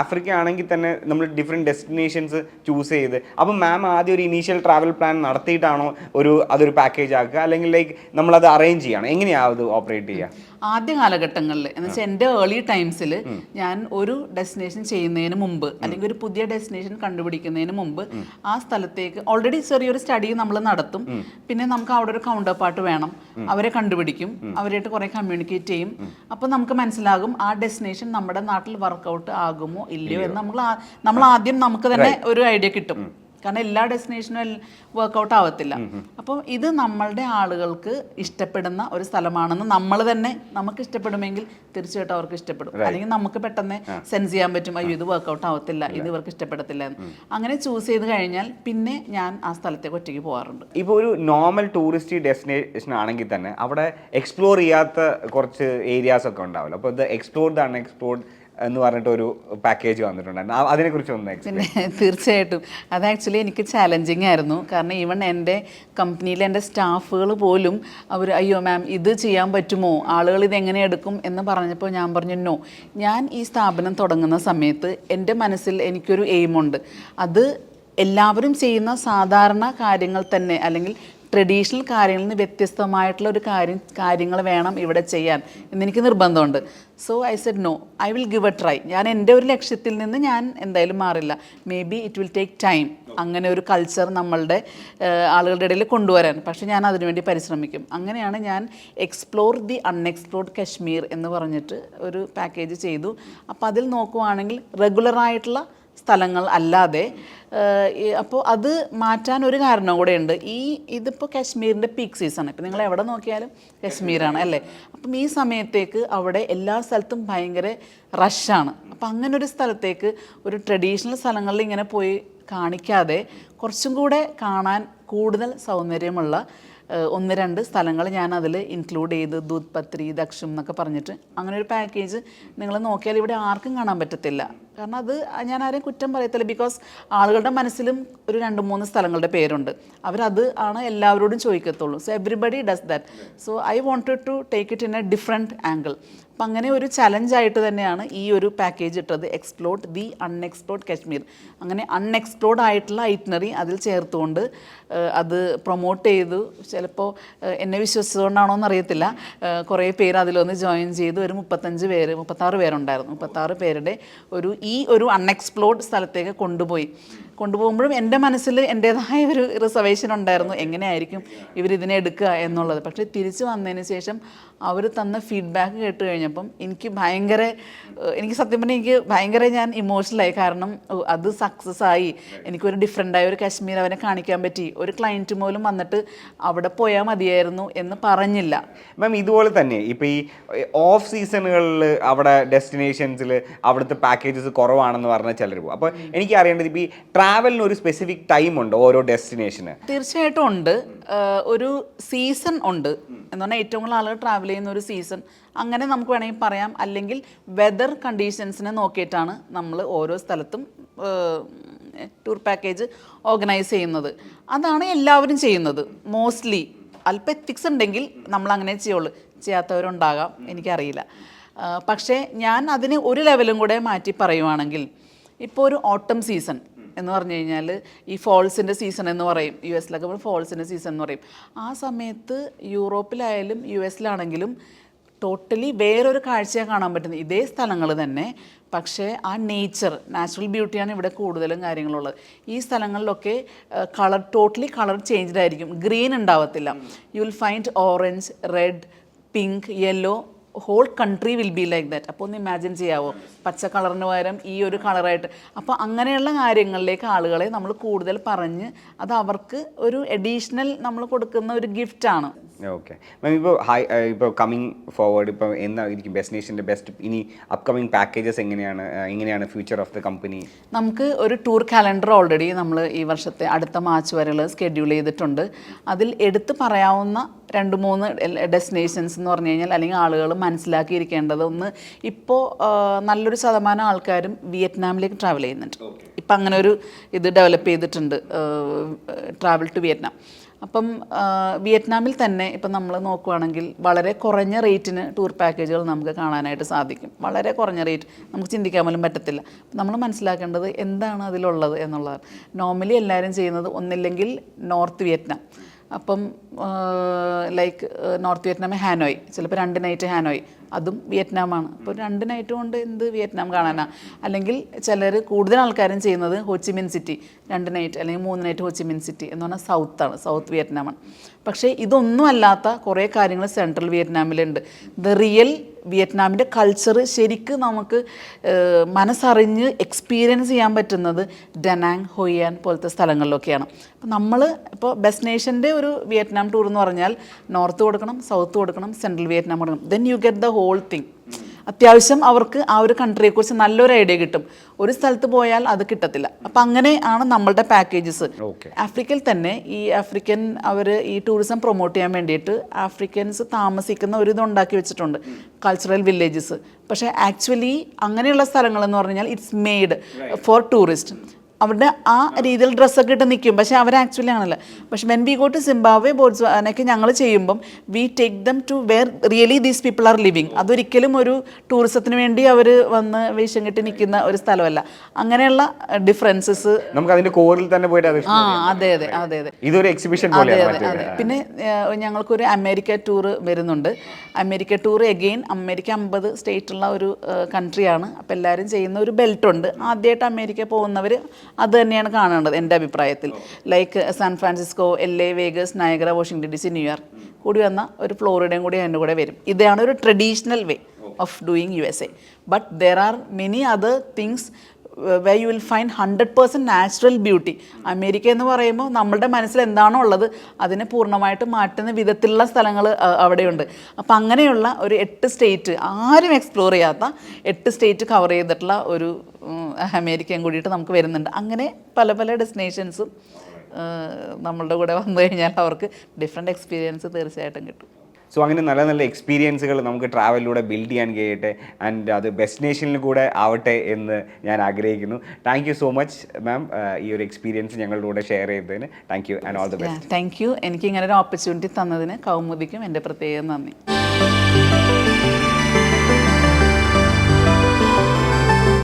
ആഫ്രിക്ക ആണെങ്കിൽ തന്നെ നമ്മൾ ഡിഫറെന്റ് ഡെസ്റ്റിനേഷൻസ് ചൂസ് ചെയ്ത് അപ്പം മാം ആദ്യം ഒരു ഇനീഷ്യൽ ട്രാവൽ പ്ലാൻ നടത്തിയിട്ടാണോ ഒരു അതൊരു പാക്കേജ് ആക്കുക? അല്ലെങ്കിൽ ലൈക്ക് നമ്മളത് അറേഞ്ച് ചെയ്യണം? എങ്ങനെയാണ് അത് ഓപ്പറേറ്റ് ചെയ്യുക? ആദ്യ കാലഘട്ടങ്ങളിൽ എന്ന് വെച്ചാൽ എന്റെ ഏർലി ടൈംസിൽ ഞാൻ ഒരു ഡെസ്റ്റിനേഷൻ ചെയ്യുന്നതിന് മുമ്പ് അല്ലെങ്കിൽ ഒരു പുതിയ ഡെസ്റ്റിനേഷൻ കണ്ടുപിടിക്കുന്നതിന് മുമ്പ് ആ സ്ഥലത്തേക്ക് ഓൾറെഡി ചെറിയൊരു സ്റ്റഡി നമ്മൾ നടത്തും. പിന്നെ നമുക്ക് അവിടെ ഒരു കൗണ്ടർ പാർട്ട് വേണം അവരെ കണ്ടുപിടിക്കും. അവരായിട്ട് കുറേ കമ്മ്യൂണിക്കേറ്റ് ചെയ്യും. അപ്പോൾ നമുക്ക് മനസ്സിലാകും ആ ഡെസ്റ്റിനേഷൻ നമ്മുടെ നാട്ടിൽ വർക്കൗട്ട് ആകുമോ ഇല്ലയോ എന്ന് നമ്മൾ നമ്മൾ ആദ്യം നമുക്ക് തന്നെ ഒരു ഐഡിയ കിട്ടും. കാരണം എല്ലാ ഡെസ്റ്റിനേഷനും വർക്കൗട്ട് ആവത്തില്ല. അപ്പോൾ ഇത് നമ്മളുടെ ആളുകൾക്ക് ഇഷ്ടപ്പെടുന്ന ഒരു സ്ഥലമാണെന്ന് നമ്മൾ തന്നെ നമുക്ക് ഇഷ്ടപ്പെടുമെങ്കിൽ തീർച്ചയായിട്ടും അവർക്ക് ഇഷ്ടപ്പെടും. അല്ലെങ്കിൽ നമുക്ക് പെട്ടെന്ന് സെൻസ് ചെയ്യാൻ പറ്റും അയ്യോ ഇത് വർക്കൗട്ട് ആവത്തില്ല ഇത് ഇവർക്ക് ഇഷ്ടപ്പെടത്തില്ല എന്ന്. അങ്ങനെ ചൂസ് ചെയ്ത് കഴിഞ്ഞാൽ പിന്നെ ഞാൻ ആ സ്ഥലത്തേക്ക് ഒറ്റയ്ക്ക് പോകാറുണ്ട്. ഇപ്പോൾ ഒരു നോർമൽ ടൂറിസ്റ്റ് ഡെസ്റ്റിനേഷൻ ആണെങ്കിൽ തന്നെ അവിടെ എക്സ്പ്ലോർ ചെയ്യാത്ത കുറച്ച് ഏരിയാസ് ഒക്കെ ഉണ്ടാവില്ല. അപ്പോൾ ഇത് എക്സ്പ്ലോർ ദ അൺഎക്സ്പ്ലോർഡ് എന്ന് പറഞ്ഞിട്ട് ഒരു പാക്കേജ് വന്നിട്ടുണ്ടായിരുന്നു. അതിനെ അതിനെക്കുറിച്ച് ഒന്ന് പിന്നെ തീർച്ചയായിട്ടും. അത് ആക്ച്വലി എനിക്ക് ചാലഞ്ചിങ് ആയിരുന്നു. കാരണം ഈവൺ എന്റെ കമ്പനിയിലെ എന്റെ സ്റ്റാഫുകൾ പോലും അവർ അയ്യോ മാം ഇത് ചെയ്യാൻ പറ്റുമോ? ആളുകൾ ഇത് എങ്ങനെ എടുക്കും? എന്ന് പറഞ്ഞപ്പോൾ ഞാൻ പറഞ്ഞു നോ ഞാൻ ഈ സ്ഥാപനം തുടങ്ങുന്ന സമയത്ത് എന്റെ മനസ്സിൽ എനിക്കൊരു എയിമുണ്ട് അത് എല്ലാവരും ചെയ്യുന്ന സാധാരണ കാര്യങ്ങൾ തന്നെ അല്ലെങ്കിൽ ട്രഡീഷണൽ കാര്യങ്ങളിൽ നിന്ന് വ്യത്യസ്തമായിട്ടുള്ള ഒരു കാര്യം കാര്യങ്ങൾ വേണം ഇവിടെ ചെയ്യാൻ എന്നെനിക്ക് നിർബന്ധമുണ്ട്. So I said no I will give a try ഞാൻ എന്റെ ഒരു ലക്ഷ്യത്തിൽ നിന്ന് ഞാൻ എന്തായാലും മാറില്ല. Maybe it will take time അങ്ങനെ ഒരു കൾച്ചർ നമ്മളുടെ ആളുകളുടെ ഇടയിൽ കൊണ്ടുവരാൻ. പക്ഷേ ഞാൻ അതിനുവേണ്ടി പരിശ്രമിക്കും. അങ്ങനെയാണ് ഞാൻ എക്സ്പ്ലോർ ദി അൺഎക്സ്പ്ലോർഡ് കശ്മീർ എന്ന് പറഞ്ഞിട്ട് ഒരു പാക്കേജ് ചെയ്തു. അപ്പോൾ അതിൽ നോക്കുവാണെങ്കിൽ റെഗുലറായിട്ടുള്ള സ്ഥലങ്ങൾ അല്ലാതെ അപ്പോൾ അത് മാറ്റാൻ ഒരു കാരണം കൂടെ ഉണ്ട്. ഈ ഇതിപ്പോൾ കാശ്മീരിന്റെ പീക്ക് സീസൺ ഇപ്പം നിങ്ങൾ എവിടെ നോക്കിയാലും കാശ്മീരാണ് അല്ലേ? അപ്പം ഈ സമയത്തേക്ക് അവിടെ എല്ലാ സ്ഥലത്തും ഭയങ്കര റഷാണ് അപ്പം അങ്ങനെ ഒരു സ്ഥലത്തേക്ക് ഒരു ട്രഡീഷണൽ സ്ഥലങ്ങളിൽ ഇങ്ങനെ പോയി കാണിക്കാതെ കുറച്ചും കൂടെ കാണാൻ കൂടുതൽ സൗന്ദര്യമുള്ള ഒന്ന് രണ്ട് സ്ഥലങ്ങൾ ഞാൻ അതിൽ ഇൻക്ലൂഡ് ചെയ്ത് ദൂത്പത്രി ദക്ഷം എന്നൊക്കെ പറഞ്ഞിട്ട് അങ്ങനെ ഒരു പാക്കേജ് നിങ്ങൾ നോക്കിയാൽ ഇവിടെ ആർക്കും കാണാൻ പറ്റത്തില്ല. കാരണം അത് ഞാൻ ആരെയും കുറ്റം പറയത്തില്ല. ബിക്കോസ് ആളുകളുടെ മനസ്സിലും ഒരു രണ്ട് മൂന്ന് സ്ഥലങ്ങളുടെ പേരുണ്ട്. അവരത് ആണ് എല്ലാവരോടും ചോദിക്കത്തുള്ളൂ. So everybody does that so I wanted to take it in a different angle അപ്പം അങ്ങനെ ഒരു ചലഞ്ചായിട്ട് തന്നെയാണ് ഈ ഒരു പാക്കേജ് ഇട്ടത്. എക്സ്പ്ലോർഡ് ദി അൺഎക്സ്പ്ലോർഡ് കാശ്മീർ അങ്ങനെ അൺഎക്സ്പ്ലോർഡ് ആയിട്ടുള്ള ഐറ്റിനറി അതിൽ ചേർത്തുകൊണ്ട് അത് പ്രൊമോട്ട് ചെയ്തു. ചിലപ്പോൾ എന്നെ വിശ്വസിച്ചുകൊണ്ടാണോ എന്നറിയത്തില്ല. കുറേ പേര് അതിലൊന്ന് ജോയിൻ ചെയ്തു. ഒരു മുപ്പത്തഞ്ച് പേര് മുപ്പത്താറ് പേരുണ്ടായിരുന്നു. മുപ്പത്താറ് പേരുടെ ഒരു ഈ ഒരു അൺഎക്സ്പ്ലോർഡ് സ്ഥലത്തേക്ക് കൊണ്ടുപോയി. കൊണ്ടുപോകുമ്പോഴും എന്റെ മനസ്സിൽ എന്റേതായ ഒരു റിസർവേഷൻ ഉണ്ടായിരുന്നു. എങ്ങനെയായിരിക്കും ഇവരിതിനെ എടുക്കുക എന്നുള്ളത്. പക്ഷേ തിരിച്ചു വന്നതിന് ശേഷം അവർ തന്ന ഫീഡ്ബാക്ക് കേട്ട് കഴിഞ്ഞപ്പം എനിക്ക് ഭയങ്കര എനിക്ക് സത്യം പറഞ്ഞാൽ എനിക്ക് ഭയങ്കര ഞാൻ ഇമോഷണലായി കാരണം അത് സക്സസ് ആയി. എനിക്കൊരു ഡിഫറെന്റായ ഒരു കാശ്മീർ അവനെ കാണിക്കാൻ പറ്റി. ഒരു ക്ലയന്റ് പോലും വന്നിട്ട് അവിടെ പോയാൽ മതിയായിരുന്നു എന്ന് പറഞ്ഞില്ല. മാം ഇതുപോലെ തന്നെ. ഇപ്പോൾ ഈ ഓഫ് സീസണുകളിൽ അവിടെ ഡെസ്റ്റിനേഷൻസിൽ അവിടുത്തെ പാക്കേജസ് കുറവാണെന്ന് പറഞ്ഞ ചിലർ പോകും അപ്പോൾ എനിക്ക് അറിയേണ്ടത് ഇപ്പോൾ ഈ ട്രാവലിന് ഒരു സ്പെസിഫിക് ടൈം ഉണ്ട് ഓരോ ഡെസ്റ്റിനേഷന് തീർച്ചയായിട്ടും ഉണ്ട്. ഒരു സീസൺ ഉണ്ട്. എന്ന് പറഞ്ഞാൽ ഏറ്റവും കൂടുതൽ ആളുകൾ ട്രാവൽ ചെയ്യുന്ന ഒരു സീസൺ അങ്ങനെ നമുക്ക് വേണമെങ്കിൽ പറയാം. അല്ലെങ്കിൽ വെതർ കണ്ടീഷൻസിനെ നോക്കിയിട്ടാണ് നമ്മൾ ഓരോ സ്ഥലത്തും ടൂർ പാക്കേജ് ഓർഗനൈസ് ചെയ്യുന്നത്. അതാണ് എല്ലാവരും ചെയ്യുന്നത്. മോസ്റ്റ്ലി അല്പ എത്തിക്സ് ഉണ്ടെങ്കിൽ നമ്മൾ അങ്ങനെ ചെയ്യുള്ളൂ. ചെയ്യാത്തവരുണ്ടാകാം. എനിക്കറിയില്ല. പക്ഷേ ഞാൻ അതിന് ഒരു ലെവലും കൂടെ മാറ്റി പറയുവാണെങ്കിൽ ഇപ്പോൾ ഒരു ഓട്ടം സീസൺ എന്ന് പറഞ്ഞു കഴിഞ്ഞാൽ ഈ ഫോൾസിന്റെ സീസൺ എന്ന് പറയും. യു എസിലൊക്കെ ഫോൾസിന്റെ സീസൺ എന്ന് പറയും. ആ സമയത്ത് യൂറോപ്പിലായാലും യു എസിലാണെങ്കിലും ടോട്ടലി വേറൊരു കാഴ്ചയാണ് കാണാൻ പറ്റുന്നത്. ഇതേ സ്ഥലങ്ങൾ തന്നെ. പക്ഷേ ആ നേച്ചർ നാച്ചുറൽ ബ്യൂട്ടിയാണ് ഇവിടെ കൂടുതലും കാര്യങ്ങളുള്ളത്. ഈ സ്ഥലങ്ങളിലൊക്കെ കളർ ടോട്ടലി കളർ ചേഞ്ച്ഡ് ആയിരിക്കും. ഗ്രീൻ ഉണ്ടാവത്തില്ല. You will find orange red pink yellow whole country will be like that അപ്പോൾ ഒന്ന് ഇമാജിൻ ചെയ്യാവോ? പച്ച കളറിന് പകരം ഈ ഒരു കളറായിട്ട്. അപ്പോൾ അങ്ങനെയുള്ള കാര്യങ്ങളിലേക്ക് ആളുകളെ നമ്മൾ കൂടുതൽ പറഞ്ഞ് അത് അവർക്ക് ഒരു എഡീഷണൽ നമ്മൾ കൊടുക്കുന്ന ഒരു ഗിഫ്റ്റാണ് ഓക്കെ മാം ഇപ്പോൾ ഹൈ ഇപ്പോൾ കമ്മിങ് ഫോർവേഡ് ഇപ്പോൾ എന്നായിരിക്കും ഡെസ്റ്റിനേഷന്റെ ബെസ്റ്റ് ഇനി അപ്കമിങ് പാക്കേജസ് എങ്ങനെയാണ് എങ്ങനെയാണ് ഫ്യൂച്ചർ ഓഫ് ദ കമ്പനി നമുക്ക് ഒരു ടൂർ കാലണ്ടർ ഓൾറെഡി നമ്മൾ ഈ വർഷത്തെ അടുത്ത മാർച്ച് വരെയുള്ള സ്കെഡ്യൂൾ ചെയ്തിട്ടുണ്ട്. അതിൽ എടുത്തു പറയാവുന്ന രണ്ട് മൂന്ന് ഡെസ്റ്റിനേഷൻസ് എന്ന് പറഞ്ഞു കഴിഞ്ഞാൽ അല്ലെങ്കിൽ ആളുകൾ മനസ്സിലാക്കിയിരിക്കേണ്ടത് ഒന്ന് ഇപ്പോൾ നല്ലൊരു ശതമാനം ആൾക്കാരും വിയറ്റ്നാമിലേക്ക് ട്രാവൽ ചെയ്യുന്നുണ്ട്. ഇപ്പം അങ്ങനെ ഒരു ഇത് ഡെവലപ്പ് ചെയ്തിട്ടുണ്ട് ട്രാവൽ ടു വിയറ്റ്നാം അപ്പം വിയറ്റ്നാമിൽ തന്നെ ഇപ്പം നമ്മൾ നോക്കുവാണെങ്കിൽ വളരെ കുറഞ്ഞ റേറ്റിന് ടൂർ പാക്കേജുകൾ നമുക്ക് കാണാനായിട്ട് സാധിക്കും. വളരെ കുറഞ്ഞ റേറ്റ് നമുക്ക് ചിന്തിക്കാൻ പോലും പറ്റത്തില്ല. നമ്മൾ മനസ്സിലാക്കേണ്ടത് എന്താണ് അതിലുള്ളത് എന്നുള്ളതാണ്. നോർമലി എല്ലാവരും ചെയ്യുന്നത് ഒന്നില്ലെങ്കിൽ നോർത്ത് വിയറ്റ്നാം അപ്പം ലൈക്ക് നോർത്ത് വിയറ്റ്നാം ഹാനോയ്. ചിലപ്പോൾ രണ്ട് നൈറ്റ് ഹാനോയ്. അതും വിയറ്റ്നാമാണ്. അപ്പോൾ രണ്ട് നൈറ്റ് കൊണ്ട് എന്ത് വിയറ്റ്നാം കാണാനാ? അല്ലെങ്കിൽ ചിലർ കൂടുതൽ ആൾക്കാരും ചെയ്യുന്നത് ഹോച്ചിമിൻ സിറ്റി രണ്ട് നൈറ്റ് അല്ലെങ്കിൽ മൂന്ന് നൈറ്റ് ഹോച്ചിമിൻ സിറ്റി എന്ന് പറഞ്ഞാൽ സൗത്താണ് സൗത്ത് വിയറ്റ്നാമാണ്. പക്ഷേ ഇതൊന്നും അല്ലാത്ത കുറേ കാര്യങ്ങൾ സെൻട്രൽ വിയറ്റ്നാമിലുണ്ട്. ദ റിയൽ വിയറ്റ്നാമിന്റെ കൾച്ചർ ശരിക്കും നമുക്ക് മനസ്സറിഞ്ഞ് എക്സ്പീരിയൻസ് ചെയ്യാൻ പറ്റുന്നത് ഡനാങ് ഹൊയ്യാൻ പോലത്തെ സ്ഥലങ്ങളിലൊക്കെയാണ്. അപ്പം നമ്മൾ ഇപ്പോൾ ഡെസ്റ്റിനേഷന്റെ ഒരു വിയറ്റ്നാം ടൂർ എന്ന് പറഞ്ഞാൽ നോർത്ത് കൊടുക്കണം സൗത്ത് കൊടുക്കണം സെൻട്രൽ വിയറ്റ്നാം കൊടുക്കണം. Then you get the whole thing അത്യാവശ്യം അവർക്ക് ആ ഒരു കൺട്രിയെക്കുറിച്ച് നല്ലൊരു ഐഡിയ കിട്ടും. ഒരു സ്ഥലത്ത് പോയാൽ അത് കിട്ടത്തില്ല. അപ്പം അങ്ങനെ ആണ് നമ്മളുടെ പാക്കേജസ്. ആഫ്രിക്കയിൽ തന്നെ ഈ ആഫ്രിക്കൻ അവർ ഈ ടൂറിസം പ്രൊമോട്ട് ചെയ്യാൻ വേണ്ടിയിട്ട് ആഫ്രിക്കൻസ് താമസിക്കുന്ന ഒരു ഇത് ഉണ്ടാക്കി വെച്ചിട്ടുണ്ട്. കൾച്ചറൽ വില്ലേജസ് പക്ഷേ ആക്ച്വലി അങ്ങനെയുള്ള സ്ഥലങ്ങളെന്ന് പറഞ്ഞാൽ ഇറ്റ്സ് മെയ്ഡ് ഫോർ ടൂറിസ്റ്റ് അവിടെ ആ രീതിയിൽ ഡ്രസ്സൊക്കെ ഇട്ട് നിൽക്കും പക്ഷേ അവർ ആക്ച്വലി ആണല്ലോ. പക്ഷെ when we go to Zimbabwe ബോട്സ്വാനൊക്കെ ഞങ്ങൾ ചെയ്യുമ്പം we take them to where really these people are living അതൊരിക്കലും ഒരു ടൂറിസത്തിന് വേണ്ടി അവർ വന്ന് വേഷം കെട്ടി നിൽക്കുന്ന ഒരു സ്ഥലമല്ല. അങ്ങനെയുള്ള ഡിഫറൻസസ് നമുക്ക് അതിന്റെ കോറിൽ തന്നെ പോയിട്ട് ആ അതെ അതെ അതെ അതെ. ഇതൊരു എക്സിബിഷൻ അതെ അതെ അതെ. പിന്നെ ഞങ്ങൾക്കൊരു അമേരിക്ക ടൂർ വരുന്നുണ്ട്. അമേരിക്ക ടൂർ എഗെയിൻ അമേരിക്ക അമ്പത് സ്റ്റേറ്റ് ഉള്ള ഒരു കൺട്രിയാണ് അപ്പോൾ എല്ലാവരും ചെയ്യുന്ന ഒരു ബെൽറ്റ് ഉണ്ട്. ആദ്യമായിട്ട് അമേരിക്ക പോകുന്നവർ അത് തന്നെയാണ് കാണേണ്ടത് എന്റെ അഭിപ്രായത്തിൽ. Like San Francisco L A Vegas Niagara Washington D C New York കൂടി വന്ന ഒരു ഫ്ലോറിഡയും കൂടി അതിന്റെ കൂടെ വരും. ഇതാണ് ഒരു traditional way of doing U S A but there are many other things way you will find hundred percent natural beauty America എന്ന് പറയുമ്പോൾ നമ്മളുടെ മനസ്സിൽ എന്താണോ ഉള്ളത് അതിനെ പൂർണമായിട്ട് മാറ്റുന്ന വിധത്തിലുള്ള സ്ഥലങ്ങൾ അവിടെയുണ്ട്. അപ്പം അങ്ങനെയുള്ള ഒരു എട്ട് സ്റ്റേറ്റ് ആരും എക്സ്പ്ലോർ ചെയ്യാത്ത എട്ട് സ്റ്റേറ്റ് കവർ ചെയ്തിട്ടുള്ള ഒരു അമേരിക്കയും കൂടിയിട്ട് നമുക്ക് വരുന്നുണ്ട്. അങ്ങനെ പല പല ഡെസ്റ്റിനേഷൻസും നമ്മളുടെ കൂടെ വന്നു കഴിഞ്ഞാൽ അവർക്ക് ഡിഫറെന്റ് എക്സ്പീരിയൻസ് തീർച്ചയായിട്ടും കിട്ടും. സോ അങ്ങനെ നല്ല നല്ല എക്സ്പീരിയൻസുകൾ നമുക്ക് ട്രാവലിലൂടെ ബിൽഡ് ചെയ്യാൻ കഴിയട്ടെ ആൻഡ് അത് ഡെസ്റ്റിനേഷനിൽ കൂടെ ആവട്ടെ എന്ന് ഞാൻ ആഗ്രഹിക്കുന്നു. Thank you so much ma'am ഈ ഒരു എക്സ്പീരിയൻസ് ഞങ്ങളുടെ കൂടെ ഷെയർ ചെയ്തതിന്. Thank you and all the best thank you എനിക്ക് ഇങ്ങനെ ഒരു ഓപ്പർച്യൂണിറ്റി തന്നതിന് കൗമുദിക്കും. എന്റെ പ്രത്യേകം നന്ദി.